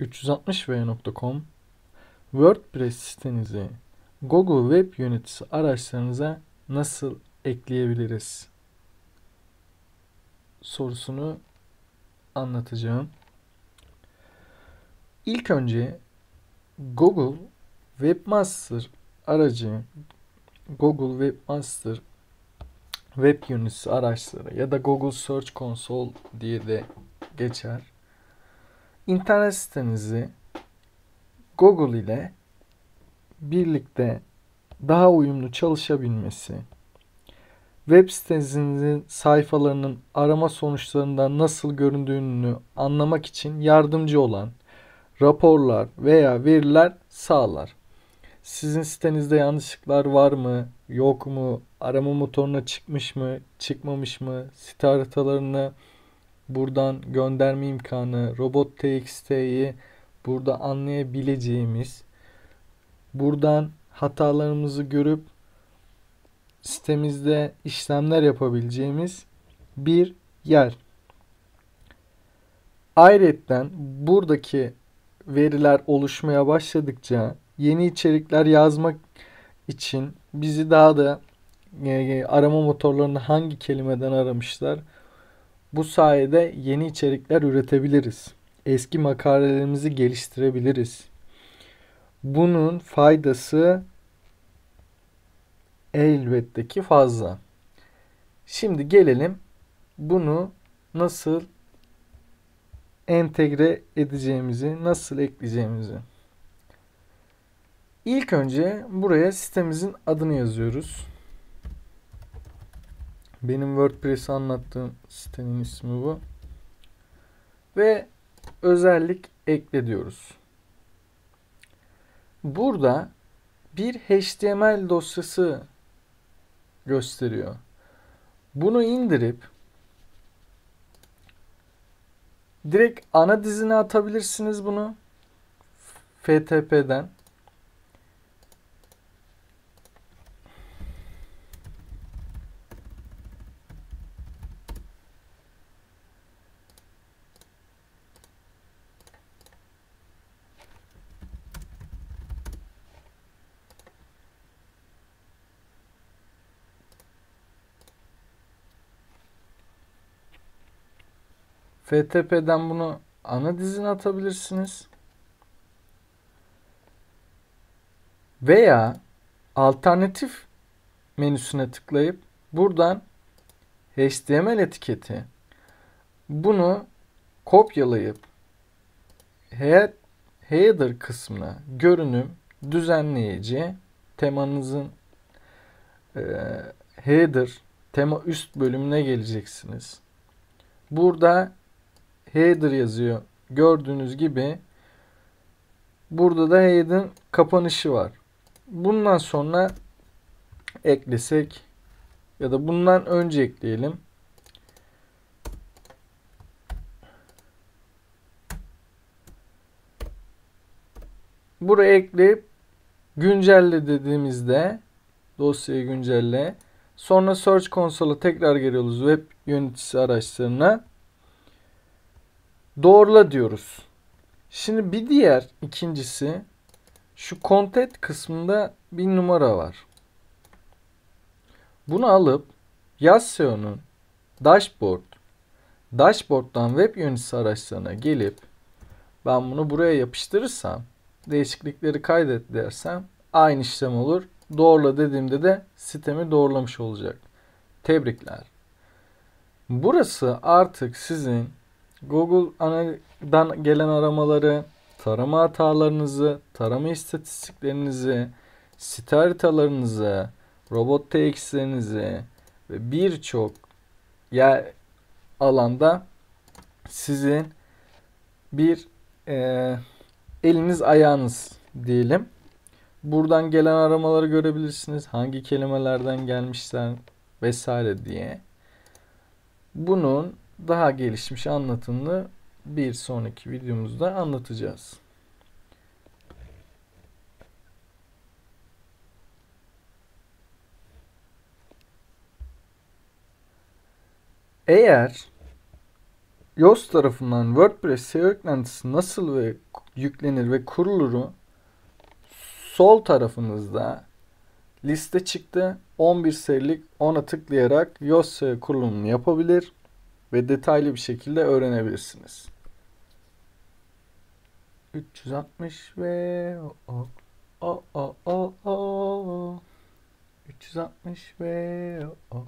360v.com WordPress sitenizi Google Web yöneticisi araçlarınıza nasıl ekleyebiliriz? sorusunu anlatacağım. İlk önce Google Webmaster aracı Google Webmaster web yöneticisi araçları ya da Google Search Console diye de geçer. İnternet sitenizi Google ile birlikte daha uyumlu çalışabilmesi, web sitenizin sayfalarının arama sonuçlarından nasıl göründüğünü anlamak için yardımcı olan raporlar veya veriler sağlar. Sizin sitenizde yanlışlıklar var mı, yok mu, arama motoruna çıkmış mı, çıkmamış mı, site haritalarını buradan gönderme imkanı, robot.txt'yi burada anlayabileceğimiz, buradan hatalarımızı görüp sitemizde işlemler yapabileceğimiz bir yer. Ayrıca buradaki veriler oluşmaya başladıkça yeni içerikler yazmak için bizi daha da e, arama motorlarında hangi kelimeden aramışlar bu sayede yeni içerikler üretebiliriz. Eski makalelerimizi geliştirebiliriz. Bunun faydası elbette ki fazla. Şimdi gelelim bunu nasıl entegre edeceğimizi, nasıl ekleyeceğimizi. İlk önce buraya sitemizin adını yazıyoruz. Benim WordPress'i anlattığım sitenin ismi bu. Ve özellik ekle diyoruz. Burada bir HTML dosyası gösteriyor. Bunu indirip direkt ana dizine atabilirsiniz bunu. FTP'den. FTP'den bunu ana dizine atabilirsiniz. Veya alternatif menüsüne tıklayıp buradan HTML etiketi bunu kopyalayıp header kısmına görünüm düzenleyici temanızın e, header tema üst bölümüne geleceksiniz. Burada header yazıyor. Gördüğünüz gibi burada da header'ın kapanışı var. Bundan sonra eklesek ya da bundan önce ekleyelim. Buraya ekleyip güncelle dediğimizde dosyayı güncelle. Sonra Search Console'a tekrar geliyoruz web yöneticisi araçlarına doğrula diyoruz. Şimdi bir diğer ikincisi şu content kısmında bir numara var. Bunu alıp Yasio'nun dashboard dashboard'dan web yöneticisi araçlarına gelip ben bunu buraya yapıştırırsam değişiklikleri kaydet dersem aynı işlem olur. Doğrula dediğimde de sitemi doğrulamış olacak. Tebrikler. Burası artık sizin Google'dan gelen aramaları, tarama hatalarınızı, tarama istatistiklerinizi, site haritalarınızı, robot TX'lerinizi ve birçok yer alanda sizin bir e, eliniz ayağınız diyelim. Buradan gelen aramaları görebilirsiniz. Hangi kelimelerden gelmişler vesaire diye. Bunun daha gelişmiş anlatımını bir sonraki videomuzda anlatacağız. Eğer yoast tarafından WordPress SEO eklentisi nasıl ve yüklenir ve kuruluru sol tarafınızda liste çıktı. 11 serilik ona tıklayarak yoast SEO kurulumunu yapabilir ve detaylı bir şekilde öğrenebilirsiniz. 360 ve o o o o o 360 ve o